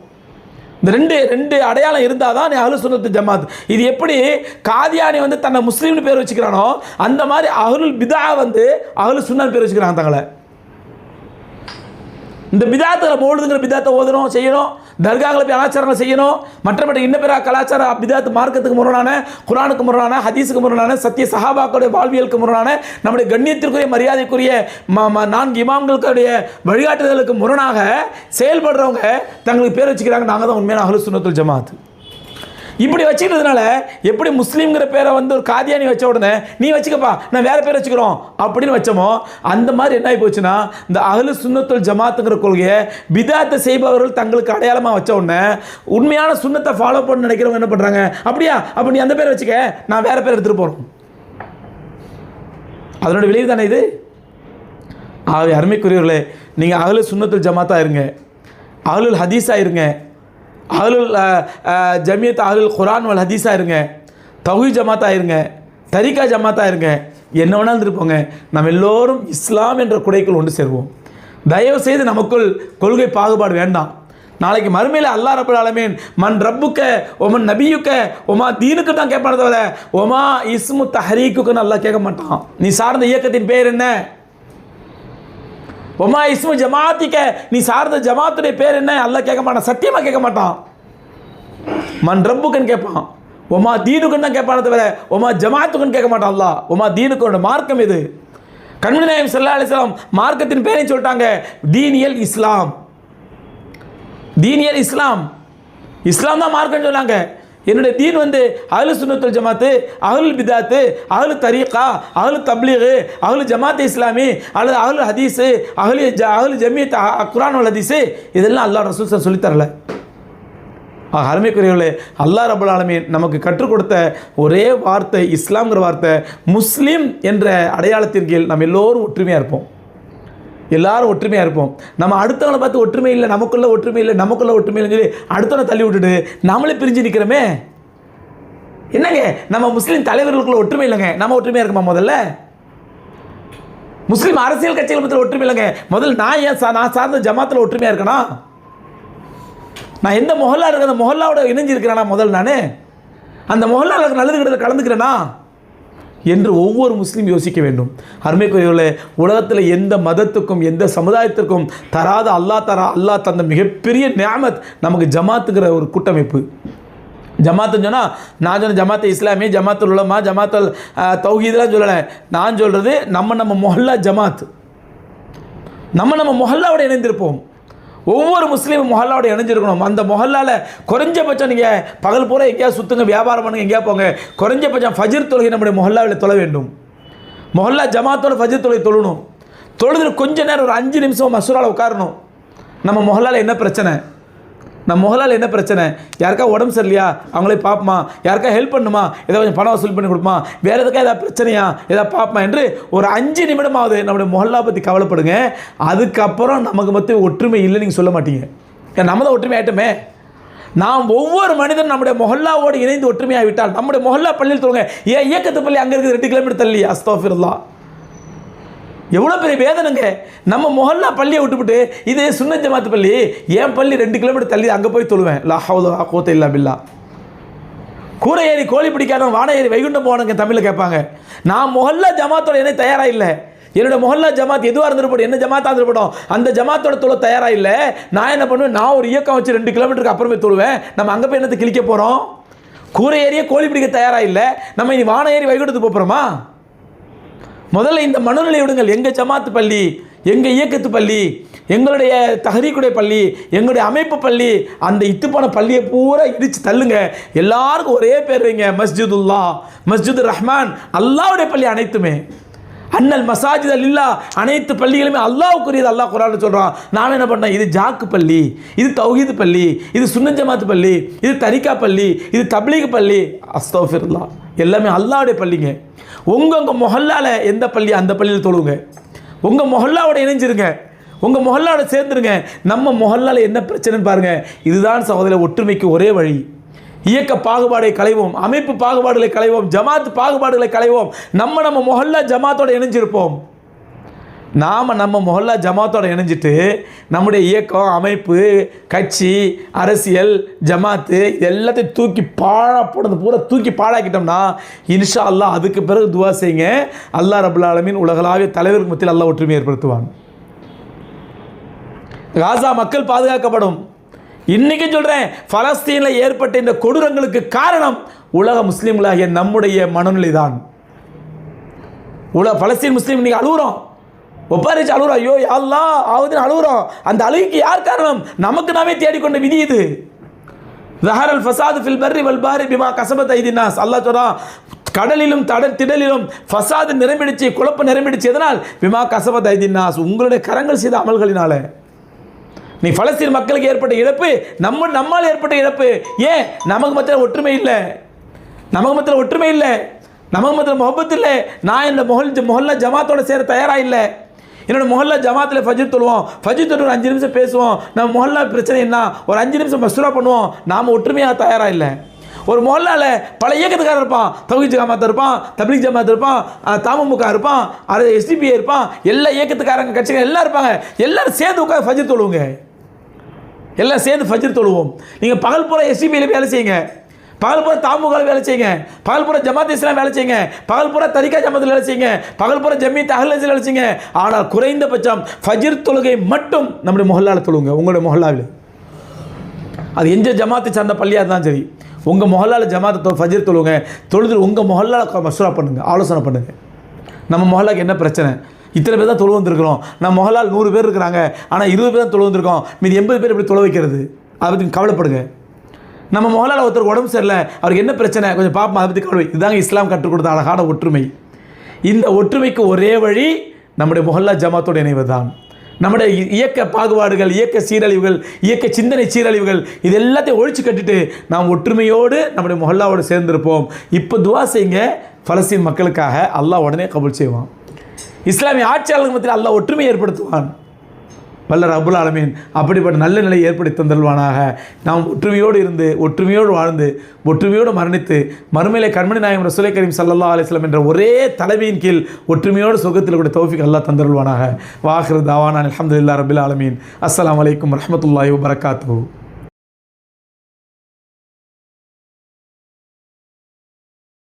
இந்த ரெண்டு ரெண்டு அடையாளம் இருந்தால் தான் நீ அகலு சுன்னத்து ஜமாத். இது எப்படி காதியானி வந்து தன்னை முஸ்லீம்னு பேர் வச்சுக்கிறானோ அந்த மாதிரி அகலுல் பிதா வந்து அகலு சுன்னான்னு பேர் வச்சுக்கிறாங்க தங்களை. இந்த பிதாத்தில் போடுதுங்கிற பிதாத்தை ஓதணும் செய்யணும். தர்காவில் போய் ஆச்சாரங்கள் செய்யணும். மற்றபடி இன்ன பிற கலாச்சார பிதாத்து மார்க்கத்துக்கு முரணான குரானுக்கு முரணான ஹதீஸுக்கு முரணான சத்திய சஹாபாக்களுடைய வாழ்வியலுக்கு முரணான நம்முடைய கண்ணியத்திற்குரிய மரியாதைக்குரிய ம- நான்கு இமாம்களுடைய வழிகாட்டுதலுக்கு முரணாக செயல்படுறவங்க தங்களுக்கு பேர் வச்சுக்கிறாங்க. நாங்கள் தான் உண்மையான அஹ்லு சுன்னத்துல் ஜமாத் இப்படி வச்சுக்கிறதுனால எப்படி முஸ்லீம்ங்கிற பேரை வந்து ஒரு காதியானி வச்ச உடனே நீ வச்சுக்கப்பா நான் வேற பேர் வச்சுக்கிறோம் அப்படின்னு வச்சோமோ அந்த மாதிரி என்ன ஆகி போச்சுன்னா இந்த அகலு சுண்ணத்துல் ஜமாத்துங்கிற கொள்கையை விதாத்தை செய்பவர்கள் தங்களுக்கு அடையாளமாக வச்ச உடனே உண்மையான சுண்ணத்தை ஃபாலோ பண்ண நினைக்கிறவங்க என்ன பண்ணுறாங்க அப்படியா அப்போ நீ அந்த பேரை வச்சுக்க நான் வேற பேர் எடுத்துகிட்டு போகிறோம் அதனோட விளைவு தானே இது? ஆகவே அருமைக்குரியவர்களே நீங்கள் அகலு சுண்ணத்துல் ஜமாத்தா இருங்க அகலுல் ஹதீஸாக இருங்க அகலுல் ஜமியத் அகலுல் குரான் வல் ஹதீஸாக இருங்க. தகுதி ஜமாத்தாக இருங்க. தரிகா ஜமாத்தா இருங்க. என்ன வேணாலும் இருப்போங்க. நம்ம எல்லோரும் இஸ்லாம் என்ற குடைக்குள் ஒன்று சேருவோம். தயவு செய்து நமக்குள் கொள்கை பாகுபாடு வேண்டாம். நாளைக்கு மறுமையில் அல்லா ரபுல் ஆலமீன் மன் ரப்புக்க ஒமன் நபியுக்க ஒமா தீனுக்கு தான் கேட்பானே தவிர ஒமா இஸ்மு தஹரீக்குன்னு நல்லா கேட்க மாட்டான். நீ சார்ந்த இயக்கத்தின் பேர் என்ன? ஒமா இஸ்மு ஜமாத்திக்க நீ சார்ந்த ஜமாத்துடைய பேர் என்ன? அல்ல கேட்க மாட்டான். சத்தியமாக கேட்க மாட்டான். மண் ரப்புக்குன்னு கேட்பான். ஒமா தீனுக்குன்னு தான் கேட்பான தவிர ஒமா ஜமாத்துக்குன்னு கேட்க மாட்டான் அல்லா ஒமா தீனுக்கு மார்க்கம் இது கண்மணி நாயம் சல்லா அலிஸ்லாம் மார்க்கத்தின் பேரை சொல்லிட்டாங்க தீனியல் இஸ்லாம். தீனியல் இஸ்லாம். இஸ்லாம் தான் மார்க்கம்னு சொன்னாங்க. என்னுடைய தீன் வந்து அகலு சுன்னத்துல் ஜமாத்து அகலு பிதாத்து அகலு தரீகா அகலு தப்லீகு அகலு ஜமாத் இஸ்லாமி அல்லது அகலு ஹதீஸு அகலு ஜ அகலு ஜமியத் அ- குர்ஆன் ஹதீஸு இதெல்லாம் அல்லாஹ் ரசூல் சார் சொல்லித் தரல அருமைக்குரியவர்களே அல்லாஹ் ரபுல் ஆலமீன் நமக்கு கற்றுக் கொடுத்த ஒரே வார்த்தை இஸ்லாம்ங்கிற வார்த்தை முஸ்லீம் என்ற அடையாளத்தின் கீழ் நம்ம எல்லோரும் ஒற்றுமையாக இருப்போம். எல்லாரும் ஒற்றுமையாக இருப்போம். நம்ம அடுத்தவங்களை பார்த்து ஒற்றுமை இல்லை நமக்குள்ள ஒற்றுமை இல்லை நமக்குள்ள ஒற்றுமை இல்லைன்னு சொல்லி அடுத்தவனை தள்ளி விட்டுட்டு நம்மளே பிரிஞ்சு நிற்கிறோமே என்னங்க? நம்ம முஸ்லீம் தலைவர்களுக்குள்ள ஒற்றுமை இல்லைங்க. நம்ம ஒற்றுமையாக இருக்குமா முதல்ல? முஸ்லீம் அரசியல் கட்சிகள் மத்தியில் ஒற்றுமை இல்லைங்க. முதல்ல நான் ஏன் சா- நான் சார்ந்த ஜமாத்தில் ஒற்றுமையாக இருக்கணும் நான் எந்த மொஹல்லா இருக்கேன்? அந்த மொஹல்லாவோட இணைஞ்சிருக்கிறேனா முதல் நான்? அந்த மொஹல்லாவில் நல்லது கிட்ட கலந்துக்கிறேனா? என்று ஒவ்வொரு முஸ்லீம் யோசிக்க வேண்டும். அருமைக்குரியவர்களே உலகத்தில் எந்த மதத்துக்கும் எந்த சமுதாயத்திற்கும் தராத அல்லாஹ் தரா அல்லாஹ் தந்த மிகப்பெரிய நியாமத் நமக்கு ஜமாத்துங்கிற ஒரு கூட்டமைப்பு. ஜமாத்துன்னு சொன்னால் நான் சொன்ன ஜமாத்து இஸ்லாமி ஜமாத்துல் உலமா ஜமாத்தல் தௌஹீதெலாம் சொல்லலை. நான் சொல்கிறது நம்ம நம்ம மொஹல்லா ஜமாத். நம்ம நம்ம மொஹல்லாவோட இணைந்திருப்போம். ஒவ்வொரு முஸ்லீம் மொஹல்லாவோட இணைஞ்சிருக்கணும். அந்த மொஹல்லால குறைஞ்சபட்சம் நீங்கள் பகல் பூரா எங்கேயா சுற்றுங்க வியாபாரம் பண்ணுங்க எங்கேயா போங்க. குறைஞ்சபட்சம் ஃபஜிர் தொழுகை நம்முடைய மொஹல்லாவில் தொழ வேண்டும். மொஹல்லா ஜமாத்தோட ஃபஜிர் தொழுகை தொழணும். தொழுது கொஞ்ச நேரம் ஒரு அஞ்சு நிமிஷம் மசூராவில் உட்காரணும். நம்ம மொஹல்லால என்ன பிரச்சனை? நம்ம மொஹலால் என்ன பிரச்சனை? யாருக்கா உடம்பு சரியில்லையா? அவங்களே பார்ப்போமா யாருக்கா ஹெல்ப் பண்ணுமா? ஏதோ கொஞ்சம் பணம் வசூல் பண்ணி கொடுப்போமா? வேறு எதுக்கா ஏதாவது பிரச்சனையா? ஏதாவது பார்ப்போமா என்று ஒரு அஞ்சு நிமிடமாவது நம்முடைய மொஹல்லா பற்றி கவலைப்படுங்க. அதுக்கப்புறம் நமக்கு மட்டும் ஒற்றுமை இல்லை நீங்கள் சொல்ல மாட்டீங்க. ஏன்னா நம்ம தான் ஒற்றுமை ஆயிட்டோமே. நாம் ஒவ்வொரு மனிதனும் நம்முடைய மொஹல்லாவோடு இணைந்து ஒற்றுமையாகிவிட்டால் நம்முடைய மொஹல்லா பள்ளியில் சொல்லுங்க ஏன் இயக்கத்து பள்ளி அங்கே இருக்குது? ரெண்டு கிலோமீட்டர் தள்ளி. அஸ்தோஃபிர்லா எவ்வளோ பெரிய வேதனைங்க. நம்ம மொஹல்லா பள்ளியை விட்டுவிட்டு இது சுன்ன ஜமாத்து பள்ளி என் பள்ளி ரெண்டு கிலோமீட்டர் தள்ளி அங்கே போய் தொழுவேன். லா கோத்தை இல்லா பில்லா. கூரை ஏறி கோழி பிடிக்காதவன் வான ஏறி வைகுண்டம் போனவங்க தமிழில் கேட்பாங்க. நான் முகல்லா ஜமாத்தோட என்ன தயாராக இல்லை. என்னோட மொஹல்லா ஜமாத் எதுவாக இருந்துருப்படும் என்ன ஜமாத்தாக இருந்துருப்படும் அந்த ஜமாத்தோட தொழ தயாராக இல்லை. நான் என்ன பண்ணுவேன்? நான் ஒரு இயக்கம் வச்சு ரெண்டு கிலோமீட்டருக்கு அப்புறமே தொழுவேன். நம்ம அங்கே போய் என்னத்தை கிழிக்க போகிறோம் கூரை ஏறியே கோழி பிடிக்க தயாராக இல்லை. நம்ம இனி வான ஏறி வைகுண்டத்துக்கு போகிறோமா முதல்ல இந்த மனநிலை விடுங்கள். எங்கள் ஜமாத்து பள்ளி எங்கள் இயக்கத்து பள்ளி எங்களுடைய தகரீக்குடைய பள்ளி எங்களுடைய அமைப்பு பள்ளி அந்த இத்துப்பான பள்ளியை பூரா இடித்து தள்ளுங்க. எல்லாருக்கும் ஒரே பேர் வைங்க. மஸ்ஜிதுல்லா மஸ்ஜிது ரஹ்மான் அல்லாவுடைய பள்ளி அனைத்துமே. அண்ணல் மசாஜித் அல்லா அனைத்து பள்ளிகளுமே அல்லாவுக்குரியது அல்லாஹ் குரான் சொல்கிறான் நான் என்ன பண்ணேன் இது ஜாக்கு பள்ளி இது தௌஹீது பள்ளி இது சுன்னத் பள்ளி இது தரிக்கா பள்ளி இது தப்லீக் பள்ளி. அஸ்தோஃபிர்லா எல்லாமே அல்லாவுடைய பள்ளிங்க. உங்கள் உங்கள் மொஹல்லால எந்த பள்ளி? அந்த பள்ளியில் தொழுவுங்க. உங்கள் மொஹல்லாவோட இணைஞ்சிருங்க. உங்கள் மொஹல்லாவோட சேர்ந்துருங்க. நம்ம மொஹல்லால என்ன பிரச்சனைன்னு பாருங்கள் இதுதான் சகோதர ஒற்றுமைக்கு ஒரே வழி. இயக்க பாகுபாடை களைவோம் அமைப்பு பாகுபாடுகளை களைவோம் ஜமாத் பாகுபாடுகளை களைவோம். நம்ம நம்ம மொஹல்லா ஜமாத்தோட இணைஞ்சிருப்போம். நாம் நம்ம மொஹல்லா ஜமாத்தோட இணைஞ்சிட்டு நம்முடைய இயக்கம் அமைப்பு கட்சி அரசியல் ஜமாத்து இது எல்லாத்தையும் தூக்கி பாழா போனது பூரா தூக்கி பாழாக்கிட்டோம்னா இன்ஷா அல்லாஹ் அதுக்கு பிறகு துவா செய்யுங்க. அல்லாஹ் ரபுல் ஆலமீன் உலகளாவிய தலைவருக்கு மத்தியில் அல்லாஹ் ஒற்றுமை ஏற்படுத்துவாங்க காசா மக்கள் பாதுகாக்கப்படும். இன்றைக்கும் சொல்கிறேன் பலஸ்தீனில் ஏற்பட்ட இந்த கொடூரங்களுக்கு காரணம் உலக முஸ்லீம்களாகிய நம்முடைய மனநிலை தான் உலக பலஸ்தீன் முஸ்லீம் இன்னைக்கு அழுகுறோம். ஒப்பாரிச்சு அழுகுறோம். ஐயோ யாழ்லா ஆகுதுன்னு அழுகுறோம். அந்த அழுகைக்கு யார் காரணம்? நமக்கு நாமே தேடிக்கொண்ட விதி இது. ஜஹரல் ஃபசாது ஃபில் பர்ரி வல் பாரி பிமா கசபத் ஐதினாஸ் அல்லா சொல்றான் கடலிலும் தட திடலிலும் ஃபசாது நிரம்பிடுச்சு குழப்பம் நிரம்பிடுச்சு. எதனால்? பிமா கசபத் ஐதினாஸ் உங்களுடைய கரங்கள் செய்த அமல்களினால. நீ பலஸ்தீன் மக்களுக்கு ஏற்பட்ட இழப்பு நம்ம நம்மால் ஏற்பட்ட இழப்பு. ஏன்? நமக்கு மத்தியில் ஒற்றுமை இல்லை. நமக்கு மத்தியில் ஒற்றுமை இல்லை. நமக்கு மத்தியில் முகப்பத்து இல்லை. நான் இந்த மொஹல் மொஹல்லா ஜமாத்தோட சேர தயாராக இல்லை. என்னோட மொஹல்லா ஜமாத்தில் ஃபஜித் தொழுவோம். ஃபஜித் தொட்டு ஒரு அஞ்சு நிமிஷம் பேசுவோம். நம்ம மொஹல்லா பிரச்சனை என்ன? ஒரு அஞ்சு நிமிஷம் மசூரா பண்ணுவோம். நாம் ஒற்றுமையாக தயாராக இல்லை. ஒரு மொஹல்லால பல இயக்கத்துக்காரர் இருப்பான். தௌஹீத் ஜமாத் இருப்பான் தப்லீக் ஜமாத் இருப்பான் அஹ், தமுமுக இருப்பான் அது எஸ்டிபிஐ இருப்பான். எல்லா இயக்கத்துக்காரங்க கட்சிகள் எல்லாம் இருப்பாங்க. எல்லாரும் சேர்ந்து உட்காந்து ஃபஜ்ர் தொழுவுங்க. எல்லாம் சேர்ந்து ஃபஜ்ர் தொழுவோம். நீங்கள் பகல் பூரா எஸ்பியில் வேலை செய்யுங்க. பகல் பூரா தாமுகால் வேலை செய்யுங்க. பகல் பூரா ஜமாத் இஸ்லாம் வேலை செய்யுங்க. பகல் பூரா தரிகா ஜமாத்தில் வேலை செய்யுங்க. பகல் பூரா ஜமீத் அஹ்லஸில் வேலை செய்யுங்க. ஆனால் குறைந்தபட்சம் ஃபஜ்ர் தொழுகை மட்டும் நம்முடைய மொஹல்லாவில் தொழுங்க உங்களுடைய மொஹல்லாவில் அது எந்த ஜமாத்தை சார்ந்த பள்ளியாக இருந்தாலும் சரி உங்கள் மொஹல்லாவில் ஜமாத்தை தொ- ஃபஜ்ர் தொழுங்க. தொழுது உங்கள் மொஹல்லாவில் மசூரா பண்ணுங்கள் ஆலோசனை பண்ணுங்கள் நம்ம மொஹல்லாக்கு என்ன பிரச்சனை? இத்தனை பேர் தான் தொழு வந்திருக்கிறோம். நம்ம மொகலால் நூறு பேர் இருக்கிறாங்க. ஆனால் இருபது பேர் தான் தொழு வந்திருக்கோம். மீதி எண்பது பேர் எப்படி தொலை வைக்கிறது? அதை பற்றி கவலைப்படுங்க. நம்ம முகலால் ஒருத்தர் உடம்பு சரியில்லை. அவருக்கு என்ன பிரச்சனை? கொஞ்சம் பார்ப்போம் அதை பற்றி கவலை. இதுதாங்க இஸ்லாம் கற்றுக் கொடுத்த அழகான ஒற்றுமை. இந்த ஒற்றுமைக்கு ஒரே வழி நம்முடைய மொஹல்லா ஜமாத்தோடு இணைவது தான் நம்முடைய இயக்க பாகுபாடுகள் இயக்க சீரழிவுகள் இயக்க சிந்தனை சீரழிவுகள் இது எல்லாத்தையும் ஒழிச்சு கட்டிட்டு நாம் ஒற்றுமையோடு நம்முடைய மொஹல்லாவோடு சேர்ந்திருப்போம். இப்போ துவா செய்யுங்க. பலஸ்தீன் மக்களுக்காக அல்லாஹ் உடனே கபுல் செய்வான். இஸ்லாமிய ஆட்சியாளர்கள் மத்தியில் அல்லாஹ் ஒற்றுமை ஏற்படுத்துவான். வல்ல அபுல் ஆலமீன் அப்படிப்பட்ட நல்ல நிலையை ஏற்படுத்தி தந்தல்வானாக. நாம் ஒற்றுமையோடு இருந்து ஒற்றுமையோடு வாழ்ந்து ஒற்றுமையோடு மரணித்து மறுமையிலே கண்மணி நாயகம் ரசூலை கரீம் சல்லா அலிஸ்லாம் என்ற ஒரே தலைமையின் கீழ் ஒற்றுமையோடு சுகத்தில் கூட தௌஃபிக் அல்லா தந்தருள்வானாக வாஹிர் தாவான் அலமதுல்லா ரபில் ஆலமீன். அஸ்லாம் வலைக்கம் வரஹ்மத்துல்லாஹி வரகாத்து